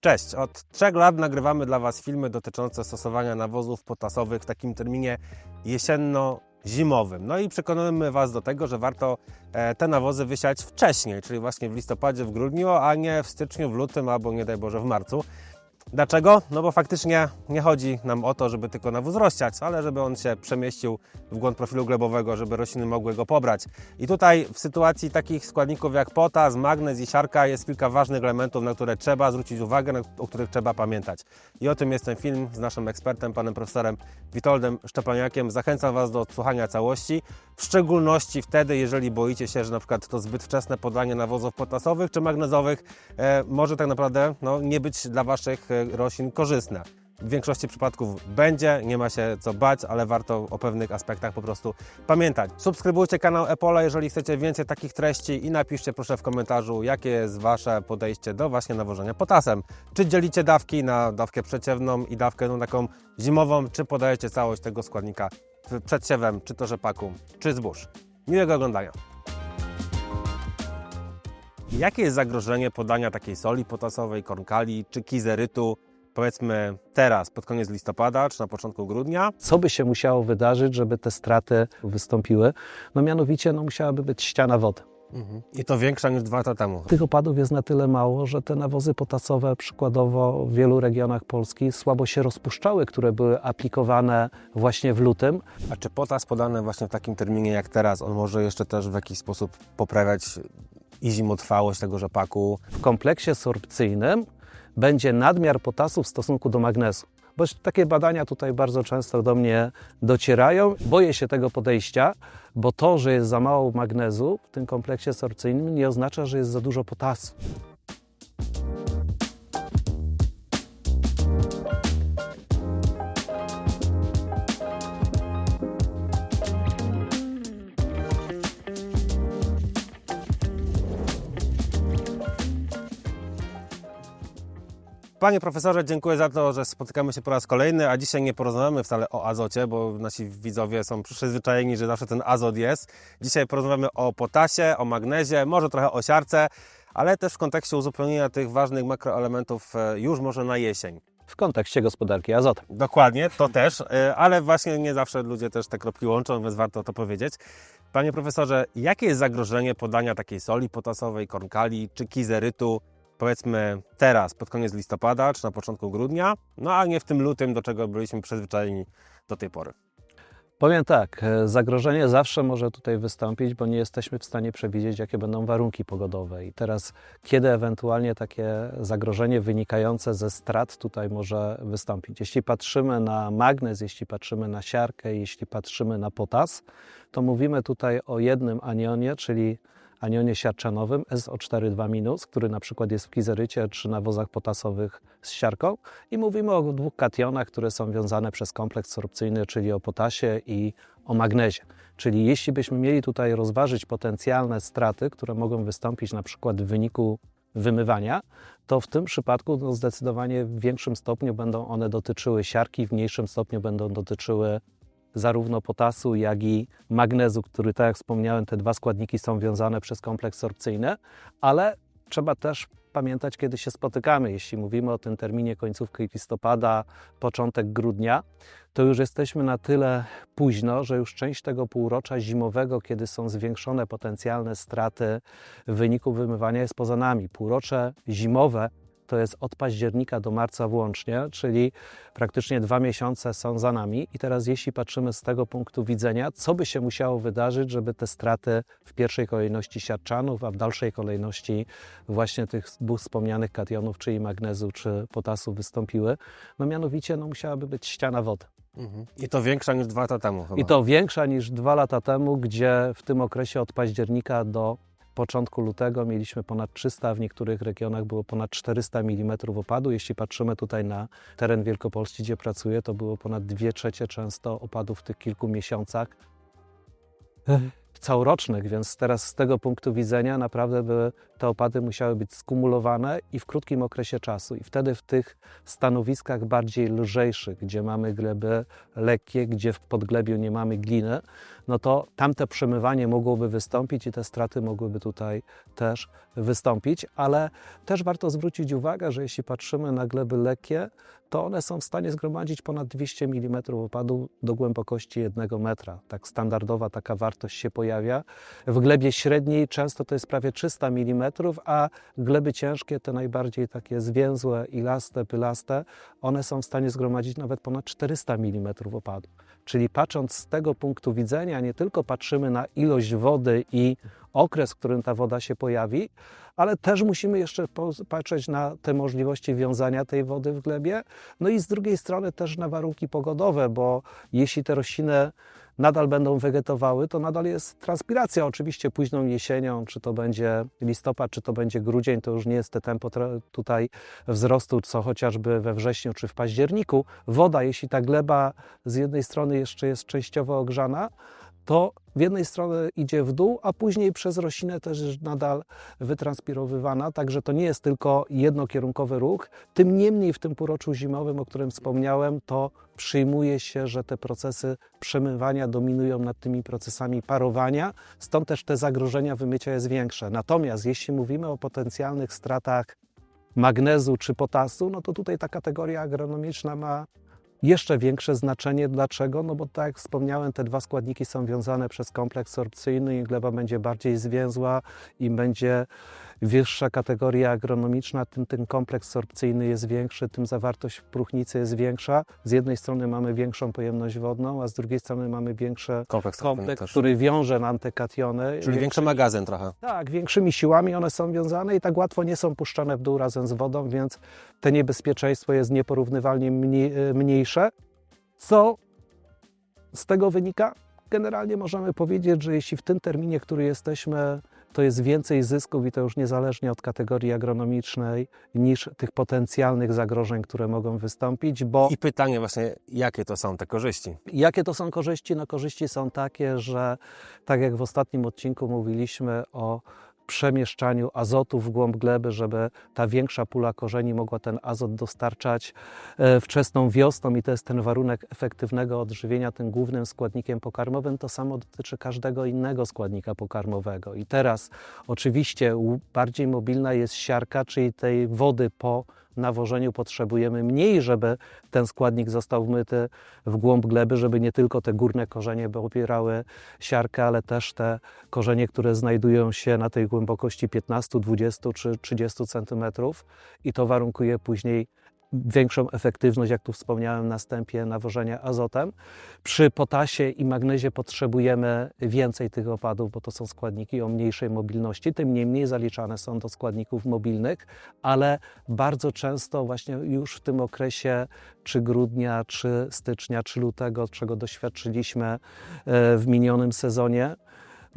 Cześć! Od trzech lat nagrywamy dla Was filmy dotyczące stosowania nawozów potasowych w takim terminie jesienno-zimowym. No i przekonujemy Was do tego, że warto e, te nawozy wysiać wcześniej, czyli właśnie w listopadzie, w grudniu, a nie w styczniu, w lutym albo nie daj Boże w marcu. Dlaczego? No bo faktycznie nie chodzi nam o to, żeby tylko nawóz rozsiać, ale żeby on się przemieścił w głąb profilu glebowego, żeby rośliny mogły go pobrać. I tutaj w sytuacji takich składników jak potas, magnez i siarka jest kilka ważnych elementów, na które trzeba zwrócić uwagę, na- o których trzeba pamiętać. I o tym jest ten film z naszym ekspertem, panem profesorem Witoldem Szczepaniakiem. Zachęcam Was do odsłuchania całości, w szczególności wtedy, jeżeli boicie się, że na przykład to zbyt wczesne podanie nawozów potasowych czy magnezowych e, może tak naprawdę no, nie być dla Waszych e, roślin korzystne. W większości przypadków będzie, nie ma się co bać, ale warto o pewnych aspektach po prostu pamiętać. Subskrybujcie kanał Epola, jeżeli chcecie więcej takich treści i napiszcie proszę w komentarzu, jakie jest Wasze podejście do właśnie nawożenia potasem. Czy dzielicie dawki na dawkę przeciewną i dawkę no, taką zimową, czy podajecie całość tego składnika przed siewem, czy to rzepaku, czy zbóż. Miłego oglądania. Jakie jest zagrożenie podania takiej soli potasowej, kornkali czy kizerytu, powiedzmy teraz, pod koniec listopada czy na początku grudnia? Co by się musiało wydarzyć, żeby te straty wystąpiły? No mianowicie no, musiałaby być ściana wody. I to większa niż dwa lata temu. Tych opadów jest na tyle mało, że te nawozy potasowe przykładowo w wielu regionach Polski słabo się rozpuszczały, które były aplikowane właśnie w lutym. A czy potas podany właśnie w takim terminie jak teraz, on może jeszcze też w jakiś sposób poprawiać i zimotrwałość tego rzepaku? W kompleksie sorpcyjnym będzie nadmiar potasu w stosunku do magnezu. Bo takie badania tutaj bardzo często do mnie docierają. Boję się tego podejścia, bo to, że jest za mało magnezu w tym kompleksie sorpcyjnym nie oznacza, że jest za dużo potasu. Panie profesorze, dziękuję za to, że spotykamy się po raz kolejny, a dzisiaj nie porozmawiamy wcale o azocie, bo nasi widzowie są przyzwyczajeni, że zawsze ten azot jest. Dzisiaj porozmawiamy o potasie, o magnezie, może trochę o siarce, ale też w kontekście uzupełnienia tych ważnych makroelementów e, już może na jesień. W kontekście gospodarki azotem. Dokładnie, to też, e, ale właśnie nie zawsze ludzie też te kropki łączą, więc warto to powiedzieć. Panie profesorze, jakie jest zagrożenie podania takiej soli potasowej, kornkali czy kizerytu, powiedzmy teraz, pod koniec listopada czy na początku grudnia, no a nie w tym lutym, do czego byliśmy przyzwyczajeni do tej pory? Powiem tak, e, zagrożenie zawsze może tutaj wystąpić, bo nie jesteśmy w stanie przewidzieć, jakie będą warunki pogodowe. I teraz, kiedy ewentualnie takie zagrożenie wynikające ze strat tutaj może wystąpić? Jeśli patrzymy na magnez, jeśli patrzymy na siarkę, jeśli patrzymy na potas, to mówimy tutaj o jednym anionie, czyli anionie siarczanowym SO42-, który na przykład jest w kizerycie czy nawozach potasowych z siarką i mówimy o dwóch kationach, które są wiązane przez kompleks sorpcyjny, czyli o potasie i o magnezie. Czyli jeśli byśmy mieli tutaj rozważyć potencjalne straty, które mogą wystąpić na przykład w wyniku wymywania, to w tym przypadku no, zdecydowanie w większym stopniu będą one dotyczyły siarki, w mniejszym stopniu będą dotyczyły zarówno potasu, jak i magnezu, który, tak jak wspomniałem, te dwa składniki są wiązane przez kompleks sorpcyjny, ale trzeba też pamiętać, kiedy się spotykamy. Jeśli mówimy o tym terminie końcówki listopada, początek grudnia, to już jesteśmy na tyle późno, że już część tego półrocza zimowego, kiedy są zwiększone potencjalne straty w wyniku wymywania, jest poza nami. Półrocze zimowe to jest od października do marca włącznie, czyli praktycznie dwa miesiące są za nami. I teraz, jeśli patrzymy z tego punktu widzenia, co by się musiało wydarzyć, żeby te straty w pierwszej kolejności siarczanów, a w dalszej kolejności właśnie tych dwóch wspomnianych kationów, czyli magnezu czy potasu wystąpiły, no mianowicie no, musiałaby być ściana wody. I to większa niż dwa lata temu chyba. I to większa niż dwa lata temu, gdzie w tym okresie od października do początku lutego mieliśmy ponad 300, a w niektórych regionach było ponad 400 mm opadu. Jeśli patrzymy tutaj na teren Wielkopolski, gdzie pracuję, to było ponad 2 trzecie często opadów w tych kilku miesiącach. całorocznych, więc teraz z tego punktu widzenia naprawdę by te opady musiały być skumulowane i w krótkim okresie czasu. I wtedy w tych stanowiskach bardziej lżejszych, gdzie mamy gleby lekkie, gdzie w podglebiu nie mamy gliny, no to tamte przemywanie mogłoby wystąpić i te straty mogłyby tutaj też wystąpić, ale też warto zwrócić uwagę, że jeśli patrzymy na gleby lekkie, to one są w stanie zgromadzić ponad 200 mm opadu do głębokości 1 metra. Tak standardowa taka wartość się pojawia. W glebie średniej często to jest prawie 300 mm, a gleby ciężkie, te najbardziej takie zwięzłe, ilaste, pylaste, one są w stanie zgromadzić nawet ponad 400 mm opadu. Czyli patrząc z tego punktu widzenia, nie tylko patrzymy na ilość wody i okres, w którym ta woda się pojawi, ale też musimy jeszcze patrzeć na te możliwości wiązania tej wody w glebie. No i z drugiej strony też na warunki pogodowe, bo jeśli te rośliny nadal będą wegetowały, to nadal jest transpiracja. Oczywiście późną jesienią, czy to będzie listopad, czy to będzie grudzień, to już nie jest te tempo tutaj wzrostu, co chociażby we wrześniu czy w październiku. Woda, jeśli ta gleba z jednej strony jeszcze jest częściowo ogrzana, to w jednej strony idzie w dół, a później przez roślinę też jest nadal wytranspirowywana, także to nie jest tylko jednokierunkowy ruch. Tym niemniej w tym półroczu zimowym, o którym wspomniałem, to przyjmuje się, że te procesy przemywania dominują nad tymi procesami parowania, stąd też te zagrożenia wymycia jest większe. Natomiast jeśli mówimy o potencjalnych stratach magnezu czy potasu, no to tutaj ta kategoria agronomiczna ma jeszcze większe znaczenie. Dlaczego? No bo tak jak wspomniałem, te dwa składniki są wiązane przez kompleks sorpcyjny i gleba będzie bardziej zwięzła, im będzie wyższa kategoria agronomiczna, tym ten kompleks sorpcyjny jest większy, tym zawartość próchnicy jest większa. Z jednej strony mamy większą pojemność wodną, a z drugiej strony mamy większy Kompleks, kompleks, też. który wiąże nam te kationy. Czyli większy magazyn trochę. Tak, większymi siłami one są wiązane i tak łatwo nie są puszczane w dół razem z wodą, więc te niebezpieczeństwo jest nieporównywalnie mniej, mniejsze. Co z tego wynika? Generalnie możemy powiedzieć, że jeśli w tym terminie, który jesteśmy, to jest więcej zysków i to już niezależnie od kategorii agronomicznej niż tych potencjalnych zagrożeń, które mogą wystąpić, bo I pytanie właśnie, jakie to są te korzyści? Jakie to są korzyści? No korzyści są takie, że tak jak w ostatnim odcinku mówiliśmy o przemieszczaniu azotu w głąb gleby, żeby ta większa pula korzeni mogła ten azot dostarczać e, wczesną wiosną i to jest ten warunek efektywnego odżywienia tym głównym składnikiem pokarmowym. To samo dotyczy każdego innego składnika pokarmowego. I teraz oczywiście bardziej mobilna jest siarka, czyli tej wody po nawożeniu potrzebujemy mniej, żeby ten składnik został wmyty w głąb gleby, żeby nie tylko te górne korzenie opierały siarkę, ale też te korzenie, które znajdują się na tej głębokości 15, 20 czy 30 centymetrów. I to warunkuje później większą efektywność, jak tu wspomniałem na wstępie, nawożenia azotem. Przy potasie i magnezie potrzebujemy więcej tych opadów, bo to są składniki o mniejszej mobilności, tym niemniej zaliczane są do składników mobilnych, ale bardzo często właśnie już w tym okresie czy grudnia, czy stycznia, czy lutego, czego doświadczyliśmy e, w minionym sezonie,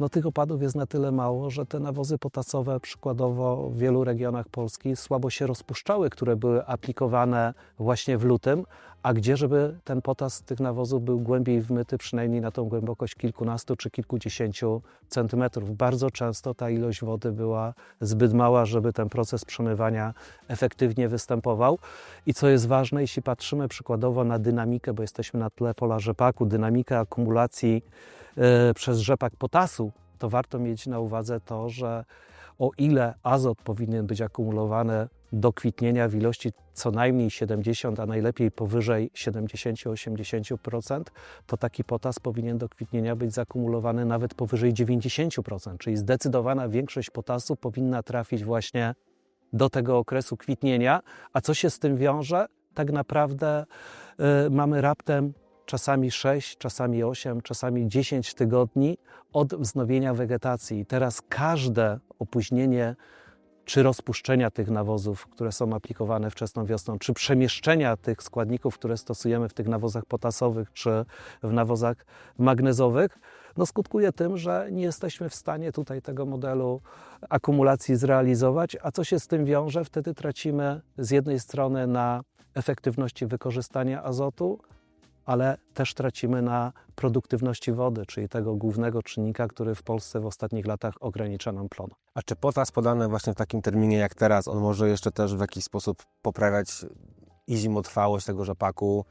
no tych opadów jest na tyle mało, że te nawozy potasowe przykładowo w wielu regionach Polski słabo się rozpuszczały, które były aplikowane właśnie w lutym, a gdzie, żeby ten potas tych nawozów był głębiej wmyty, przynajmniej na tą głębokość kilkunastu czy kilkudziesięciu centymetrów. Bardzo często ta ilość wody była zbyt mała, żeby ten proces przemywania efektywnie występował. I co jest ważne, jeśli patrzymy przykładowo na dynamikę, bo jesteśmy na tle pola rzepaku, dynamikę akumulacji e, przez rzepak potasu, to warto mieć na uwadze to, że o ile azot powinien być akumulowany do kwitnienia w ilości co najmniej 70, a najlepiej powyżej 70-80%, to taki potas powinien do kwitnienia być zakumulowany nawet powyżej 90%, czyli zdecydowana większość potasu powinna trafić właśnie do tego okresu kwitnienia. A co się z tym wiąże? Tak naprawdę y, mamy raptem czasami 6, czasami 8, czasami 10 tygodni od wznowienia wegetacji. Teraz każde opóźnienie czy rozpuszczenia tych nawozów, które są aplikowane wczesną wiosną, czy przemieszczenia tych składników, które stosujemy w tych nawozach potasowych, czy w nawozach magnezowych, no skutkuje tym, że nie jesteśmy w stanie tutaj tego modelu akumulacji zrealizować. A co się z tym wiąże? Wtedy tracimy z jednej strony na efektywności wykorzystania azotu, ale też tracimy na produktywności wody, czyli tego głównego czynnika, który w Polsce w ostatnich latach ogranicza nam plon. A czy potas podany właśnie w takim terminie jak teraz, on może jeszcze też w jakiś sposób poprawiać i zimotrwałość tego rzepaku,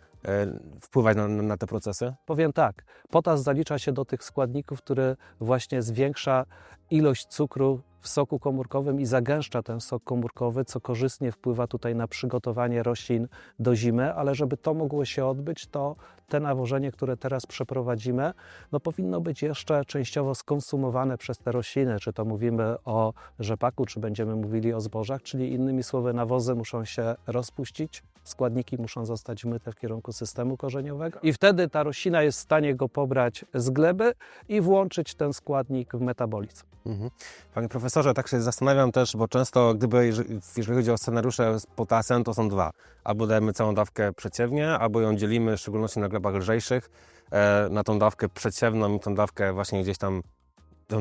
wpływać na, na te procesy? Powiem tak, potas zalicza się do tych składników, który właśnie zwiększa ilość cukru w soku komórkowym i zagęszcza ten sok komórkowy, co korzystnie wpływa tutaj na przygotowanie roślin do zimy, ale żeby to mogło się odbyć, to te nawożenie, które teraz przeprowadzimy, no powinno być jeszcze częściowo skonsumowane przez te rośliny, czy to mówimy o rzepaku, czy będziemy mówili o zbożach, czyli innymi słowy nawozy muszą się rozpuścić, składniki muszą zostać myte w kierunku systemu korzeniowego i wtedy ta roślina jest w stanie go pobrać z gleby i włączyć ten składnik w metabolizm. Mhm. Panie profesorze, tak się zastanawiam też, bo często gdyby, jeżeli chodzi o scenariusze z potasem, to są dwa. Albo dajemy całą dawkę przeciewnie, albo ją dzielimy, w szczególności na glebach lżejszych, e, na tą dawkę przeciewną i tą dawkę właśnie gdzieś tam,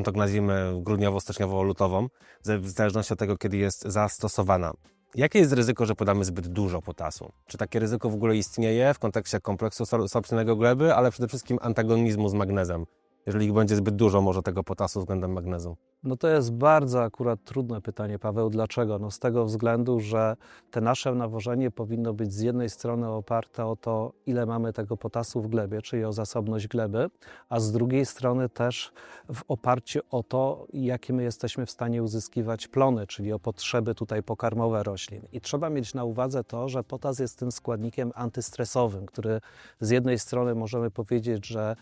tak nazwijmy, grudniowo-styczniowo-lutową, w zależności od tego, kiedy jest zastosowana. Jakie jest ryzyko, że podamy zbyt dużo potasu? Czy takie ryzyko w ogóle istnieje w kontekście kompleksu sor- sorpcyjnego gleby, ale przede wszystkim antagonizmu z magnezem? Jeżeli ich będzie zbyt dużo może tego potasu względem magnezu. No to jest bardzo akurat trudne pytanie, Paweł. Dlaczego? No z tego względu, że te nasze nawożenie powinno być z jednej strony oparte o to, ile mamy tego potasu w glebie, czyli o zasobność gleby, a z drugiej strony też w oparciu o to, jakie my jesteśmy w stanie uzyskiwać plony, czyli o potrzeby tutaj pokarmowe roślin. I trzeba mieć na uwadze to, że potas jest tym składnikiem antystresowym, który z jednej strony możemy powiedzieć, że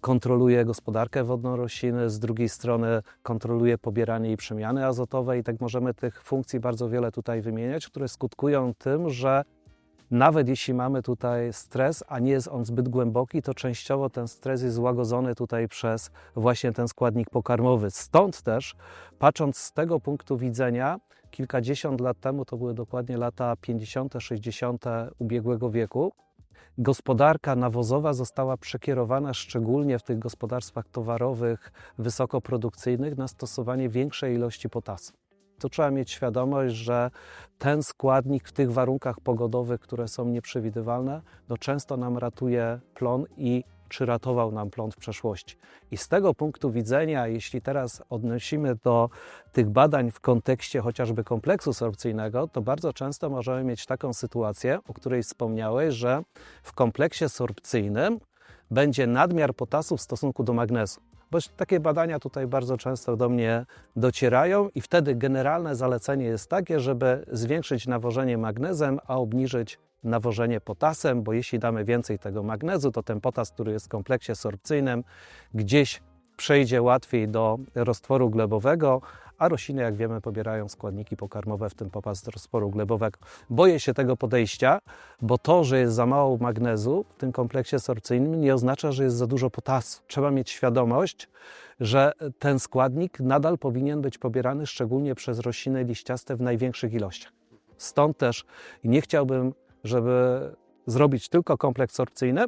kontroluje gospodarkę wodną rośliny, z drugiej strony kontroluje pobieranie i przemiany azotowe i tak możemy tych funkcji bardzo wiele tutaj wymieniać, które skutkują tym, że nawet jeśli mamy tutaj stres, a nie jest on zbyt głęboki, to częściowo ten stres jest złagodzony tutaj przez właśnie ten składnik pokarmowy. Stąd też, patrząc z tego punktu widzenia, kilkadziesiąt lat temu, to były dokładnie lata 50., 60. ubiegłego wieku, gospodarka nawozowa została przekierowana szczególnie w tych gospodarstwach towarowych, wysokoprodukcyjnych na stosowanie większej ilości potasu. Tu trzeba mieć świadomość, że ten składnik w tych warunkach pogodowych, które są nieprzewidywalne, no często nam ratuje plon i czy ratował nam plon w przeszłości. I z tego punktu widzenia, jeśli teraz odnosimy do tych badań w kontekście chociażby kompleksu sorpcyjnego, to bardzo często możemy mieć taką sytuację, o której wspomniałeś, że w kompleksie sorpcyjnym będzie nadmiar potasu w stosunku do magnezu. Bo takie badania tutaj bardzo często do mnie docierają i wtedy generalne zalecenie jest takie, żeby zwiększyć nawożenie magnezem, a obniżyć nawożenie potasem, bo jeśli damy więcej tego magnezu, to ten potas, który jest w kompleksie sorpcyjnym, gdzieś przejdzie łatwiej do roztworu glebowego, a rośliny, jak wiemy, pobierają składniki pokarmowe, w tym popas z roztworu glebowego. Boję się tego podejścia, bo to, że jest za mało magnezu w tym kompleksie sorpcyjnym, nie oznacza, że jest za dużo potasu. Trzeba mieć świadomość, że ten składnik nadal powinien być pobierany szczególnie przez rośliny liściaste w największych ilościach. Stąd też nie chciałbym, żeby zrobić tylko kompleks sorpcyjny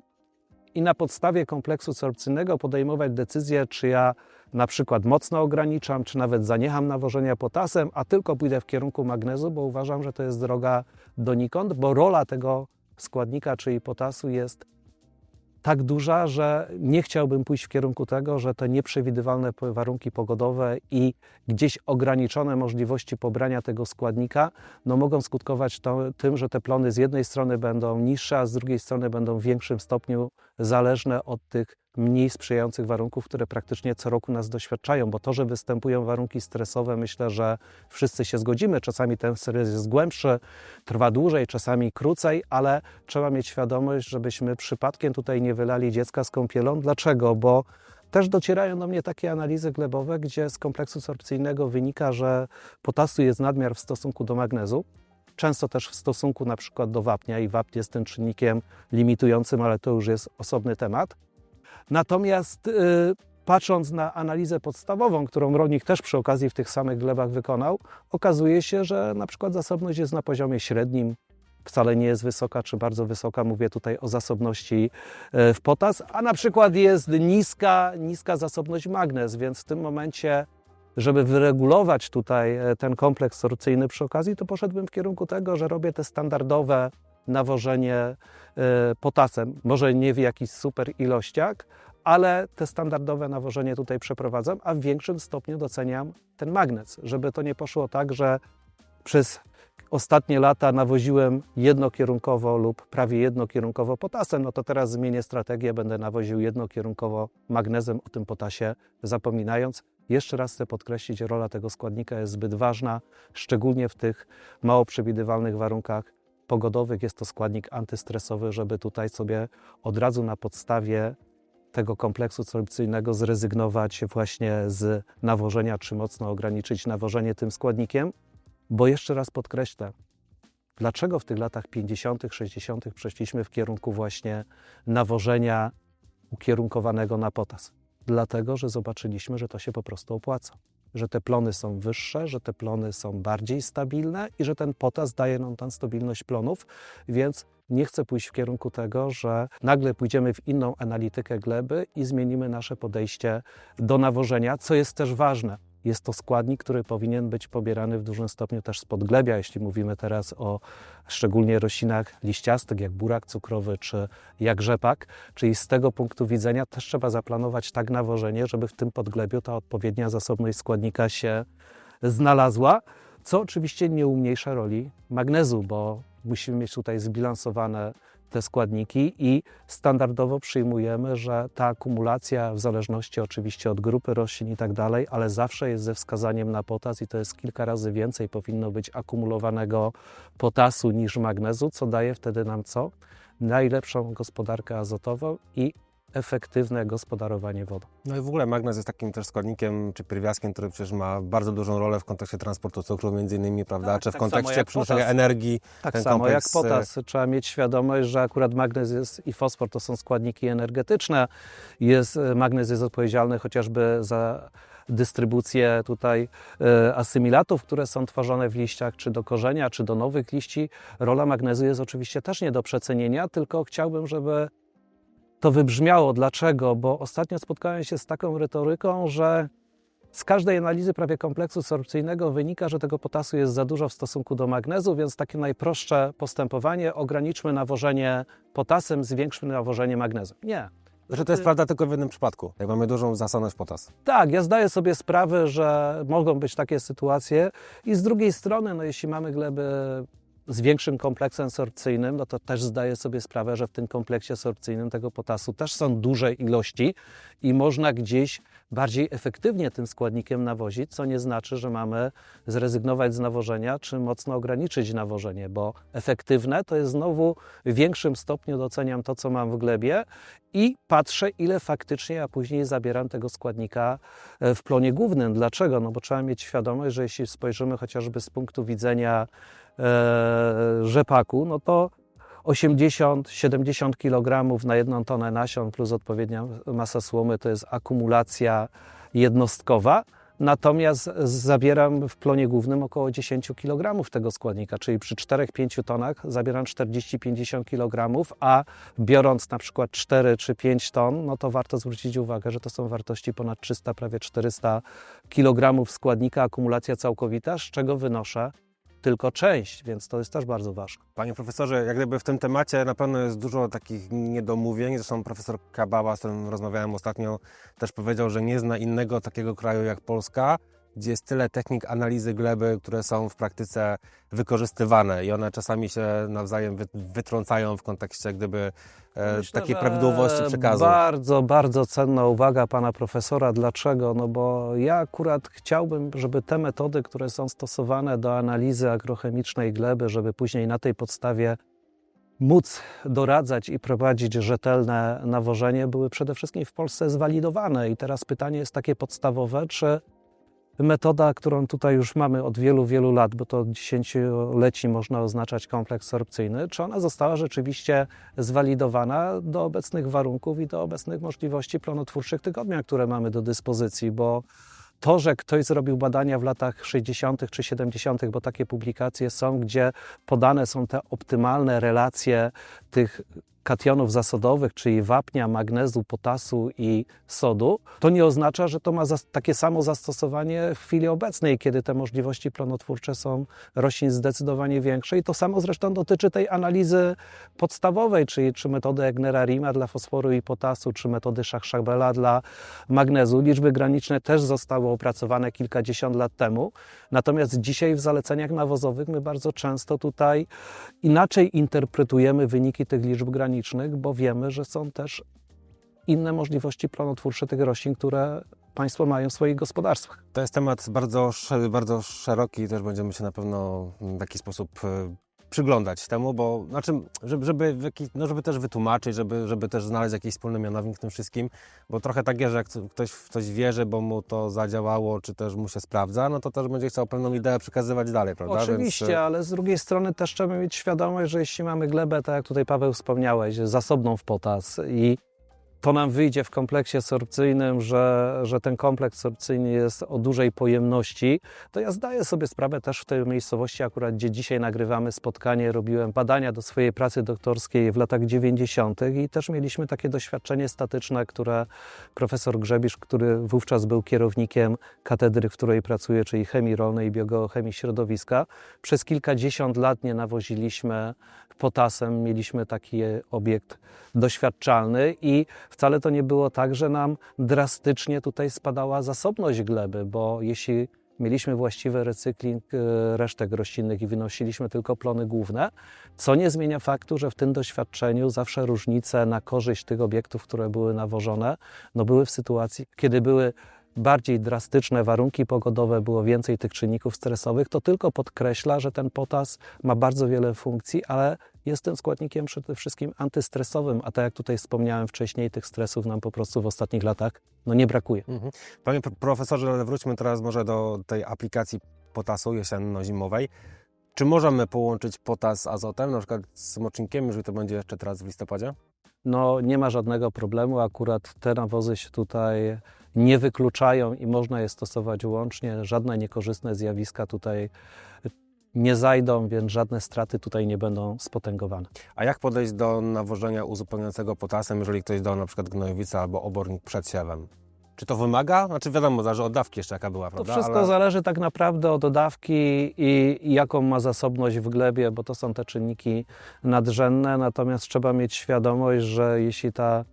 i na podstawie kompleksu sorpcyjnego podejmować decyzję, czy ja na przykład mocno ograniczam, czy nawet zaniecham nawożenia potasem, a tylko pójdę w kierunku magnezu, bo uważam, że to jest droga donikąd, bo rola tego składnika, czyli potasu jest tak duża, że nie chciałbym pójść w kierunku tego, że te nieprzewidywalne warunki pogodowe i gdzieś ograniczone możliwości pobrania tego składnika no mogą skutkować to, tym, że te plony z jednej strony będą niższe, a z drugiej strony będą w większym stopniu zależne od tych mniej sprzyjających warunków, które praktycznie co roku nas doświadczają, bo to, że występują warunki stresowe, myślę, że wszyscy się zgodzimy. Czasami ten stres jest głębszy, trwa dłużej, czasami krócej, ale trzeba mieć świadomość, żebyśmy przypadkiem tutaj nie wylali dziecka z kąpielą. Dlaczego? Bo też docierają do mnie takie analizy glebowe, gdzie z kompleksu sorpcyjnego wynika, że potasu jest nadmiar w stosunku do magnezu, często też w stosunku na przykład do wapnia i wapń jest tym czynnikiem limitującym, ale to już jest osobny temat. Natomiast y, patrząc na analizę podstawową, którą rolnik też przy okazji w tych samych glebach wykonał, okazuje się, że na przykład zasobność jest na poziomie średnim, wcale nie jest wysoka czy bardzo wysoka, mówię tutaj o zasobności e, w potas, a na przykład jest niska, niska zasobność magnez, więc w tym momencie żeby wyregulować tutaj e, ten kompleks sorpcyjny przy okazji, to poszedłbym w kierunku tego, że robię te standardowe nawożenie e, potasem. Może nie w jakichś super ilościach, ale te standardowe nawożenie tutaj przeprowadzam, a w większym stopniu doceniam ten magnez, żeby to nie poszło tak, że przez ostatnie lata nawoziłem jednokierunkowo lub prawie jednokierunkowo potasem, no to teraz zmienię strategię, będę nawoził jednokierunkowo magnezem, o tym potasie zapominając. Jeszcze raz chcę podkreślić, rola tego składnika jest zbyt ważna, szczególnie w tych mało przewidywalnych warunkach pogodowych. Jest to składnik antystresowy, żeby tutaj sobie od razu na podstawie tego kompleksu sorpcyjnego zrezygnować właśnie z nawożenia, czy mocno ograniczyć nawożenie tym składnikiem. Bo jeszcze raz podkreślę, dlaczego w tych latach 50., 60. przeszliśmy w kierunku właśnie nawożenia ukierunkowanego na potas? Dlatego, że zobaczyliśmy, że to się po prostu opłaca. Że te plony są wyższe, że te plony są bardziej stabilne i że ten potas daje nam tę stabilność plonów, więc nie chcę pójść w kierunku tego, że nagle pójdziemy w inną analitykę gleby i zmienimy nasze podejście do nawożenia, co jest też ważne. Jest to składnik, który powinien być pobierany w dużym stopniu też z podglebia, jeśli mówimy teraz o szczególnie roślinach liściastych, jak burak cukrowy czy jak rzepak. Czyli z tego punktu widzenia też trzeba zaplanować tak nawożenie, żeby w tym podglebiu ta odpowiednia zasobność składnika się znalazła, co oczywiście nie umniejsza roli magnezu, bo musimy mieć tutaj zbilansowane te składniki i standardowo przyjmujemy, że ta akumulacja, w zależności oczywiście od grupy roślin i tak dalej, ale zawsze jest ze wskazaniem na potas i to jest kilka razy więcej powinno być akumulowanego potasu niż magnezu, co daje wtedy nam co? Najlepszą gospodarkę azotową i efektywne gospodarowanie wodą. No i w ogóle magnez jest takim też składnikiem czy pierwiastkiem, który przecież ma bardzo dużą rolę w kontekście transportu cukru między innymi, prawda? Tak, czy w tak kontekście przenoszenia energii. Tak samo kompleks, jak potas. Trzeba mieć świadomość, że akurat magnez jest i fosfor to są składniki energetyczne. Jest, magnez jest odpowiedzialny chociażby za dystrybucję tutaj e, asymilatów, które są tworzone w liściach, czy do korzenia, czy do nowych liści. Rola magnezu jest oczywiście też nie do przecenienia, tylko chciałbym, żeby to wybrzmiało. Dlaczego? Bo ostatnio spotkałem się z taką retoryką, że z każdej analizy prawie kompleksu sorpcyjnego wynika, że tego potasu jest za dużo w stosunku do magnezu, więc takie najprostsze postępowanie ograniczmy nawożenie potasem, zwiększmy nawożenie magnezu. Nie. Że to jest prawda tylko w jednym przypadku, jak mamy dużą zasobność potas. Tak, ja zdaję sobie sprawę, że mogą być takie sytuacje i z drugiej strony, no jeśli mamy gleby z większym kompleksem sorpcyjnym, no to też zdaję sobie sprawę, że w tym kompleksie sorpcyjnym tego potasu też są duże ilości i można gdzieś bardziej efektywnie tym składnikiem nawozić, co nie znaczy, że mamy zrezygnować z nawożenia, czy mocno ograniczyć nawożenie, bo efektywne to jest znowu w większym stopniu doceniam to, co mam w glebie i patrzę, ile faktycznie ja później zabieram tego składnika e, w plonie głównym. Dlaczego? No bo trzeba mieć świadomość, że jeśli spojrzymy chociażby z punktu widzenia rzepaku, no to 80-70 kg na jedną tonę nasion plus odpowiednia masa słomy to jest akumulacja jednostkowa. Natomiast zabieram w plonie głównym około 10 kg tego składnika, czyli przy 4-5 tonach zabieram 40-50 kg, a biorąc na przykład 4 czy 5 ton, no to warto zwrócić uwagę, że to są wartości ponad 300, prawie 400 kg składnika, akumulacja całkowita, z czego wynoszę tylko część, więc to jest też bardzo ważne. Panie profesorze, jak gdyby w tym temacie na pewno jest dużo takich niedomówień. Zresztą profesor Kabała, z którym rozmawiałem ostatnio, też powiedział, że nie zna innego takiego kraju jak Polska, gdzie jest tyle technik analizy gleby, które są w praktyce wykorzystywane i one czasami się nawzajem wy- wytrącają w kontekście gdyby e, Myślę, takiej prawidłowości przekazu. Bardzo, bardzo cenna uwaga pana profesora. Dlaczego? No bo ja akurat chciałbym, żeby te metody, które są stosowane do analizy agrochemicznej gleby, żeby później na tej podstawie móc doradzać i prowadzić rzetelne nawożenie, były przede wszystkim w Polsce zwalidowane. I teraz pytanie jest takie podstawowe, czy metoda, którą tutaj już mamy od wielu, wielu lat, bo to dziesięcioleci można oznaczać kompleks sorpcyjny, czy ona została rzeczywiście zwalidowana do obecnych warunków i do obecnych możliwości plonotwórczych tych odmian, które mamy do dyspozycji, bo to, że ktoś zrobił badania w latach 60. czy 70., bo takie publikacje są, gdzie podane są te optymalne relacje tych kationów zasodowych, czyli wapnia, magnezu, potasu i sodu, to nie oznacza, że to ma takie samo zastosowanie w chwili obecnej, kiedy te możliwości plonotwórcze są roślin zdecydowanie większe. I to samo zresztą dotyczy tej analizy podstawowej, czyli czy metody Egnera-Rima dla fosforu i potasu, czy metody Szachszabela dla magnezu. Liczby graniczne też zostały opracowane kilkadziesiąt lat temu. Natomiast dzisiaj w zaleceniach nawozowych my bardzo często tutaj inaczej interpretujemy wyniki tych liczb granicznych, bo wiemy, że są też inne możliwości plonotwórcze tych roślin, które Państwo mają w swoich gospodarstwach. To jest temat bardzo, bardzo szeroki też będziemy się na pewno w jakiś sposób e, przyglądać temu, bo znaczy, żeby, żeby, no żeby też wytłumaczyć, żeby, żeby też znaleźć jakiś wspólny mianownik w tym wszystkim, bo trochę tak jest, że jak ktoś w coś wierzy, bo mu to zadziałało, czy też mu się sprawdza, no to też będzie chciał pewną ideę przekazywać dalej, prawda? Oczywiście, Więc, e, ale z drugiej strony też trzeba mieć świadomość, że jeśli mamy glebę, tak jak tutaj Paweł wspomniałeś, zasobną w potas i to nam wyjdzie w kompleksie sorpcyjnym, że, że ten kompleks sorpcyjny jest o dużej pojemności, to ja zdaję sobie sprawę też w tej miejscowości, akurat gdzie dzisiaj nagrywamy spotkanie, robiłem badania do swojej pracy doktorskiej w latach 90. i też mieliśmy takie doświadczenie statyczne, które profesor Grzebisz, który wówczas był kierownikiem katedry, w której pracuję, czyli chemii rolnej i biogeochemii środowiska, przez kilkadziesiąt lat nie nawoziliśmy potasem, mieliśmy taki obiekt doświadczalny i wcale to nie było tak, że nam drastycznie tutaj spadała zasobność gleby, bo jeśli mieliśmy właściwy recykling e, resztek roślinnych i wynosiliśmy tylko plony główne, co nie zmienia faktu, że w tym doświadczeniu zawsze różnice na korzyść tych obiektów, które były nawożone, no były w sytuacji, kiedy były bardziej drastyczne warunki pogodowe, było więcej tych czynników stresowych, to tylko podkreśla, że ten potas ma bardzo wiele funkcji, ale jest tym składnikiem przede wszystkim antystresowym, a tak jak tutaj wspomniałem wcześniej, tych stresów nam po prostu w ostatnich latach no nie brakuje. Mhm. Panie pro- profesorze, ale wróćmy teraz może do tej aplikacji potasu jesienno-zimowej. Czy możemy połączyć potas z azotem, na przykład z mocznikiem, jeżeli to będzie jeszcze teraz w listopadzie? No nie ma żadnego problemu, akurat te nawozy się tutaj nie wykluczają i można je stosować łącznie, żadne niekorzystne zjawiska tutaj nie zajdą, więc żadne straty tutaj nie będą spotęgowane. A jak podejść do nawożenia uzupełniającego potasem, jeżeli ktoś dał na przykład gnojowica albo obornik przed siewem? Czy to wymaga? Znaczy wiadomo, zależy od dawki jeszcze jaka była, To prawda? wszystko Ale- zależy tak naprawdę od dodawki i, i jaką ma zasobność w glebie, bo to są te czynniki nadrzędne, natomiast trzeba mieć świadomość, że jeśli ta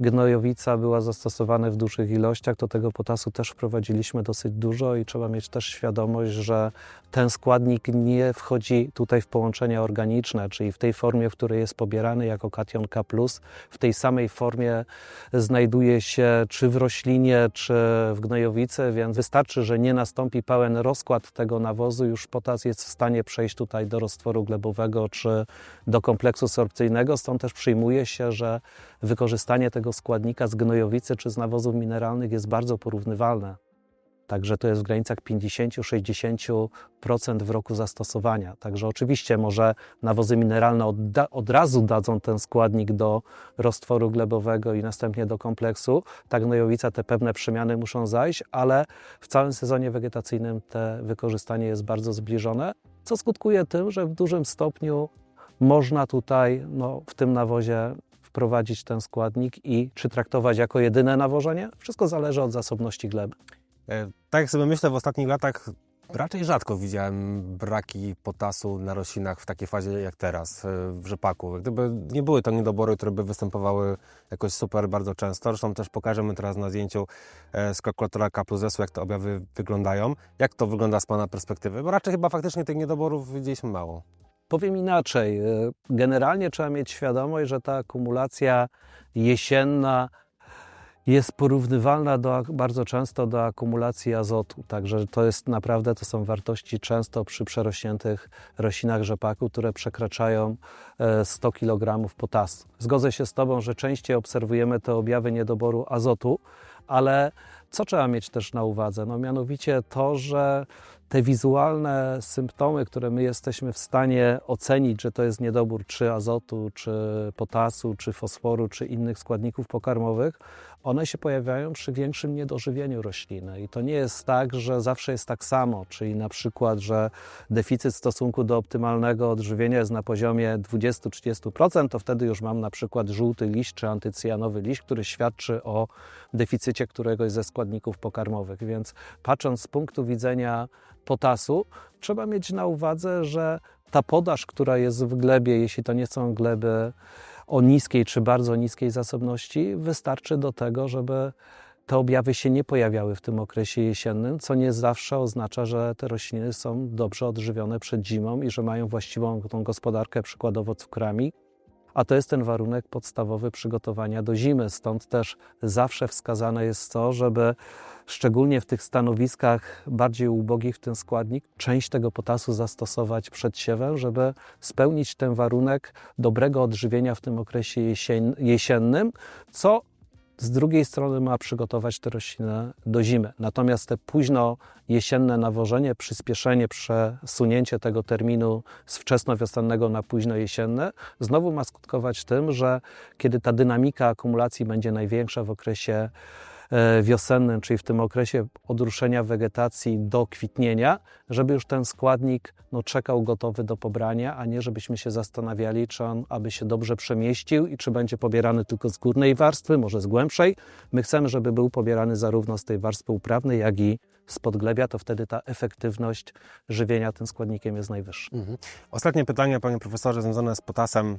gnojowica była zastosowana w dużych ilościach, to tego potasu też wprowadziliśmy dosyć dużo i trzeba mieć też świadomość, że ten składnik nie wchodzi tutaj w połączenia organiczne, czyli w tej formie, w której jest pobierany jako kation K+, w tej samej formie znajduje się czy w roślinie, czy w gnojowicy, więc wystarczy, że nie nastąpi pełen rozkład tego nawozu, już potas jest w stanie przejść tutaj do roztworu glebowego, czy do kompleksu sorpcyjnego, stąd też przyjmuje się, że wykorzystanie tego składnika z gnojowicy czy z nawozów mineralnych jest bardzo porównywalne. Także to jest w granicach 50-60% w roku zastosowania. Także oczywiście może nawozy mineralne odda- od razu dadzą ten składnik do roztworu glebowego i następnie do kompleksu. Ta gnojowica, te pewne przemiany muszą zajść, ale w całym sezonie wegetacyjnym te wykorzystanie jest bardzo zbliżone, co skutkuje tym, że w dużym stopniu można tutaj no, w tym nawozie wprowadzić ten składnik i czy traktować jako jedyne nawożenie? Wszystko zależy od zasobności gleby. E, Tak jak sobie myślę, w ostatnich latach raczej rzadko widziałem braki potasu na roślinach w takiej fazie jak teraz, e, w rzepaku. Gdyby nie były to niedobory, które by występowały jakoś super bardzo często. Zresztą też pokażemy teraz na zdjęciu e, z kalkulatora K plus jak te objawy wyglądają. Jak to wygląda z Pana perspektywy? Bo raczej chyba faktycznie tych niedoborów widzieliśmy mało. Powiem inaczej. y, Generalnie trzeba mieć świadomość, że ta akumulacja jesienna jest porównywalna do, bardzo często do akumulacji azotu. Także to jest naprawdę, to są wartości często przy przerośniętych roślinach rzepaku, które przekraczają e, 100 kg potasu. Zgodzę się z Tobą, że częściej obserwujemy te objawy niedoboru azotu, ale co trzeba mieć też na uwadze? No mianowicie to, że te wizualne symptomy, które my jesteśmy w stanie ocenić, że to jest niedobór czy azotu, czy potasu, czy fosforu, czy innych składników pokarmowych, one się pojawiają przy większym niedożywieniu rośliny. I to nie jest tak, że zawsze jest tak samo, czyli na przykład, że deficyt w stosunku do optymalnego odżywienia jest na poziomie 20-30%, to wtedy już mam na przykład żółty liść czy antycyjanowy liść, który świadczy o deficycie któregoś ze składników pokarmowych. Więc patrząc z punktu widzenia potasu, trzeba mieć na uwadze, że ta podaż, która jest w glebie, jeśli to nie są gleby o niskiej czy bardzo niskiej zasobności, wystarczy do tego, żeby te objawy się nie pojawiały w tym okresie jesiennym, co nie zawsze oznacza, że te rośliny są dobrze odżywione przed zimą i że mają właściwą tą gospodarkę, przykładowo cukrami. A to jest ten warunek podstawowy przygotowania do zimy. Stąd też zawsze wskazane jest to, żeby szczególnie w tych stanowiskach bardziej ubogich w ten składnik, część tego potasu zastosować przed siewem, żeby spełnić ten warunek dobrego odżywienia w tym okresie jesiennym, co z drugiej strony ma przygotować te rośliny do zimy. Natomiast te późno jesienne nawożenie, przyspieszenie, przesunięcie tego terminu z wczesnowiosennego na późno jesienne, znowu ma skutkować tym, że kiedy ta dynamika akumulacji będzie największa w okresie wiosennym, czyli w tym okresie od ruszenia wegetacji do kwitnienia, żeby już ten składnik no, czekał gotowy do pobrania, a nie żebyśmy się zastanawiali, czy on aby się dobrze przemieścił i czy będzie pobierany tylko z górnej warstwy, może z głębszej. My chcemy, żeby był pobierany zarówno z tej warstwy uprawnej, jak i z podglebia, to wtedy ta efektywność żywienia tym składnikiem jest najwyższa. Mhm. Ostatnie pytanie, panie profesorze, związane z potasem.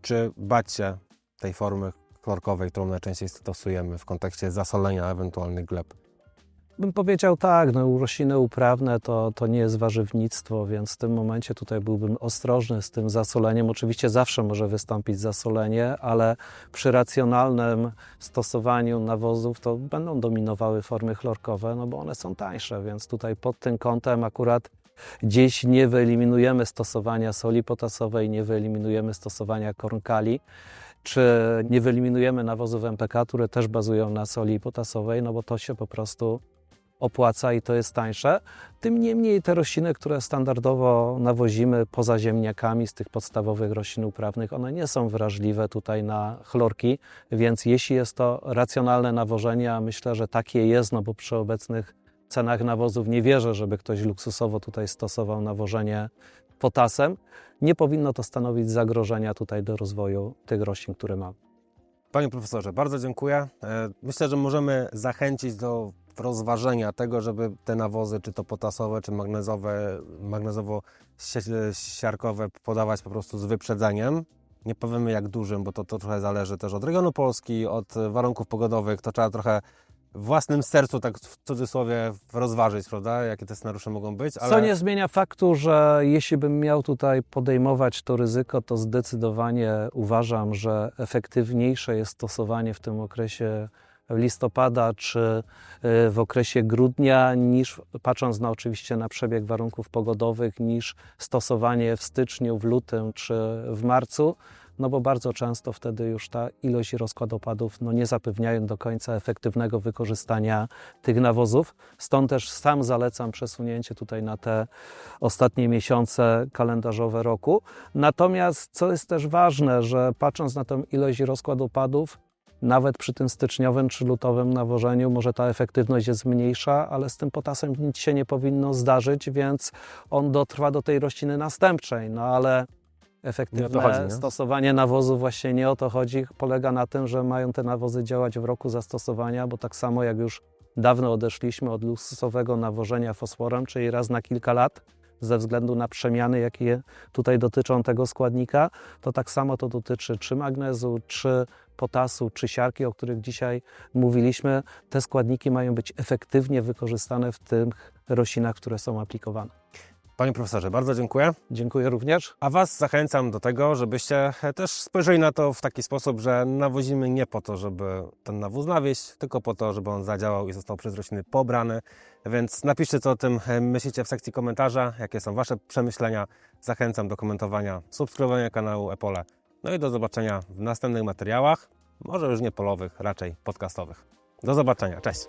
Czy bać się tej formy chlorkowej, którą najczęściej stosujemy w kontekście zasolenia ewentualnych gleb? Bym powiedział tak, no rośliny uprawne to, to nie jest warzywnictwo, więc w tym momencie tutaj byłbym ostrożny z tym zasoleniem. Oczywiście zawsze może wystąpić zasolenie, ale przy racjonalnym stosowaniu nawozów to będą dominowały formy chlorkowe, no bo one są tańsze, więc tutaj pod tym kątem akurat gdzieś nie wyeliminujemy stosowania soli potasowej, nie wyeliminujemy stosowania kornkali, czy nie wyeliminujemy nawozów MPK, które też bazują na soli potasowej, no bo to się po prostu opłaca i to jest tańsze. Tym niemniej te rośliny, które standardowo nawozimy poza ziemniakami z tych podstawowych roślin uprawnych, one nie są wrażliwe tutaj na chlorki, więc jeśli jest to racjonalne nawożenie, a myślę, że takie jest, no bo przy obecnych cenach nawozów nie wierzę, żeby ktoś luksusowo tutaj stosował nawożenie potasem, nie powinno to stanowić zagrożenia tutaj do rozwoju tych roślin, które mamy. Panie profesorze, bardzo dziękuję. E, Myślę, że możemy zachęcić do rozważenia tego, żeby te nawozy, czy to potasowe, czy magnezowe, magnezowo-siarkowe podawać po prostu z wyprzedzeniem. Nie powiemy jak dużym, bo to, to trochę zależy też od regionu Polski, od warunków pogodowych. To trzeba trochę w własnym sercu, tak w cudzysłowie, rozważyć, prawda, jakie te scenariusze mogą być. Co nie zmienia faktu, że jeśli bym miał tutaj podejmować to ryzyko, to zdecydowanie uważam, że efektywniejsze jest stosowanie w tym okresie listopada czy y, w okresie grudnia, niż patrząc na oczywiście na przebieg warunków pogodowych, niż stosowanie w styczniu, w lutym czy w marcu. No bo bardzo często wtedy już ta ilość i rozkład opadów no nie zapewniają do końca efektywnego wykorzystania tych nawozów. Stąd też sam zalecam przesunięcie tutaj na te ostatnie miesiące kalendarzowe roku. Natomiast co jest też ważne, że patrząc na tą ilość i rozkład opadów, nawet przy tym styczniowym czy lutowym nawożeniu może ta efektywność jest mniejsza, ale z tym potasem nic się nie powinno zdarzyć, więc on dotrwa do tej rośliny następczej. No ale efektywne Nie chodzi, nie? stosowanie nawozu właśnie nie o to chodzi. Polega na tym, że mają te nawozy działać w roku zastosowania, bo tak samo jak już dawno odeszliśmy od luksusowego nawożenia fosforem, czyli raz na kilka lat, ze względu na przemiany, jakie tutaj dotyczą tego składnika, to tak samo to dotyczy czy magnezu, czy potasu, czy siarki, o których dzisiaj mówiliśmy. Te składniki mają być efektywnie wykorzystane w tych roślinach, które są aplikowane. Panie profesorze, bardzo dziękuję. Dziękuję również. A Was zachęcam do tego, żebyście też spojrzeli na to w taki sposób, że nawozimy nie po to, żeby ten nawóz nawieść, tylko po to, żeby on zadziałał i został przez rośliny pobrany. Więc napiszcie, co o tym myślicie w sekcji komentarza, jakie są Wasze przemyślenia. Zachęcam do komentowania, subskrybowania kanału Epole. No i do zobaczenia w następnych materiałach, może już nie polowych, raczej podcastowych. Do zobaczenia, cześć!